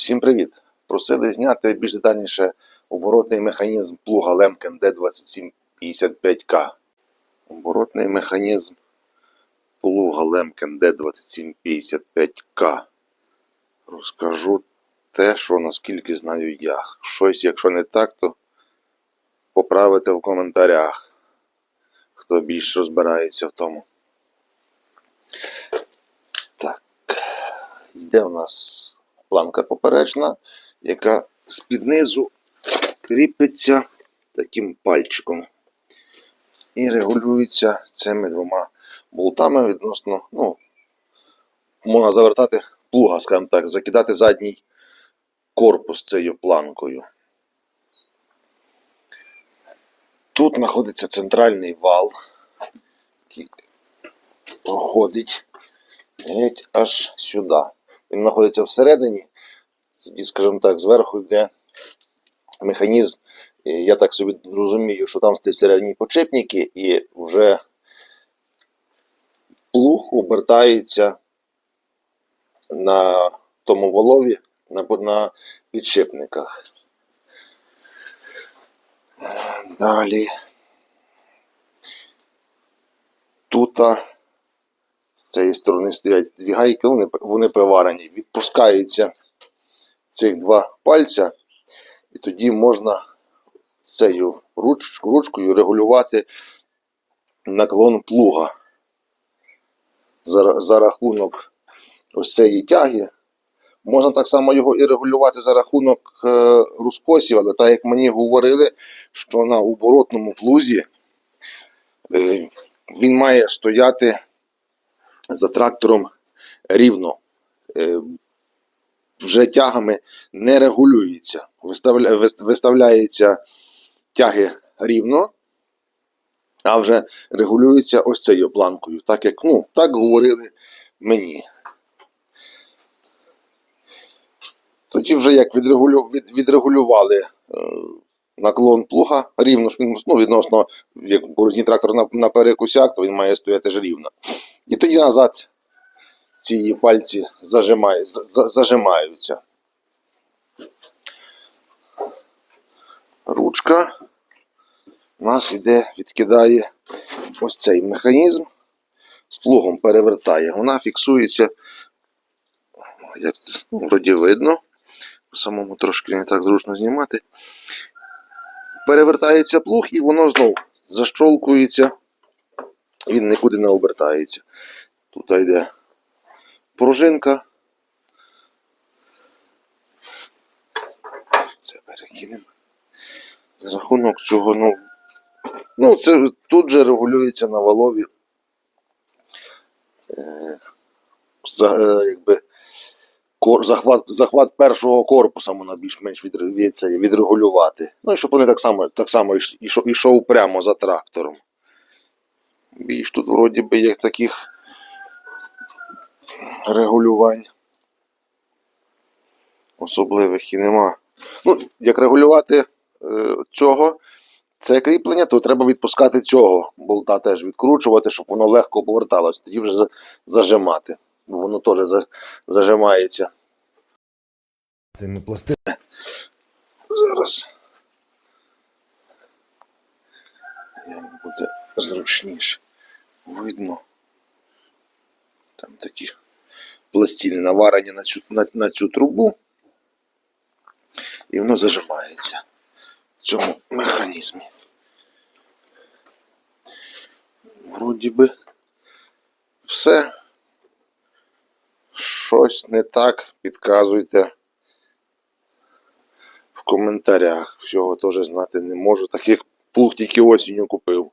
Всім привіт! Просили зняти більш детальніше оборотний механізм плуга Lemken D2755K. Оборотний механізм плуга Lemken D2755K. Розкажу те, що наскільки знаю я. Щось, якщо не так, то поправите в коментарях, хто більш розбирається в тому. Так, йде у нас планка поперечна, яка з-під низу кріпиться таким пальчиком. І регулюється цими двома болтами відносно, ну, можна завертати плуга, скажімо так, закидати задній корпус цією планкою. Тут знаходиться центральний вал, який проходить геть аж сюди. Він знаходиться всередині, тоді, скажімо так, зверху йде механізм. І Я так собі розумію, що там стоять середні подшипники, і вже плуг обертається на тому валові, на, на підшипниках. Далі. Тут з цієї сторони стоять дві гайки, вони, вони приварені. Відпускаються цих два пальця, і тоді можна цією ручкою, ручкою регулювати наклон плуга за, за рахунок ось цієї тяги. Можна так само його і регулювати за рахунок е, розкосів, але так як мені говорили, що на оборотному плузі е, він має стояти за трактором рівно. Е, вже тягами не регулюється. Виставля, виставляється тяги рівно, а вже регулюється ось цією планкою. Так як ну, так говорили мені. Тоді вже як відрегулю, від, відрегулювали е, наклон плуга рівно, ну, відносно, як борозні трактор на, на перекусяк, то він має стояти ж рівно. І тоді назад ці її пальці зажимає, за- за- зажимаються. Ручка у нас іде, відкидає ось цей механізм, з плугом перевертає. Вона фіксується, як вроді видно, самому трошки не так зручно знімати. Перевертається плуг і воно знов защолкується, він нікуди не обертається. Тут йде пружинка. Це перекинемо. За рахунок цього, ну, ну це тут же регулюється на валові. Е, за, е, якби, кор, захват, захват першого корпуса можна більш-менш від, відрегулювати. Ну і щоб вони так само, так само йш- ішов, ішов прямо за трактором. Більш тут вроді би як таких регулювань особливих і нема. Ну, як регулювати е, цього, це кріплення, то треба відпускати цього болта теж відкручувати, щоб воно легко поверталось. Тоді вже зажимати. Бо воно теж за, зажимається. Тими пластинами. Зараз. Як буде зручніше. Видно. Там такі пластини наварені на цю, на, на цю трубу, і воно зажимається в цьому механізмі. Вроді би все. Щось не так, підказуйте в коментарях. Всього теж знати не можу. Таких плуг тільки осінню купив.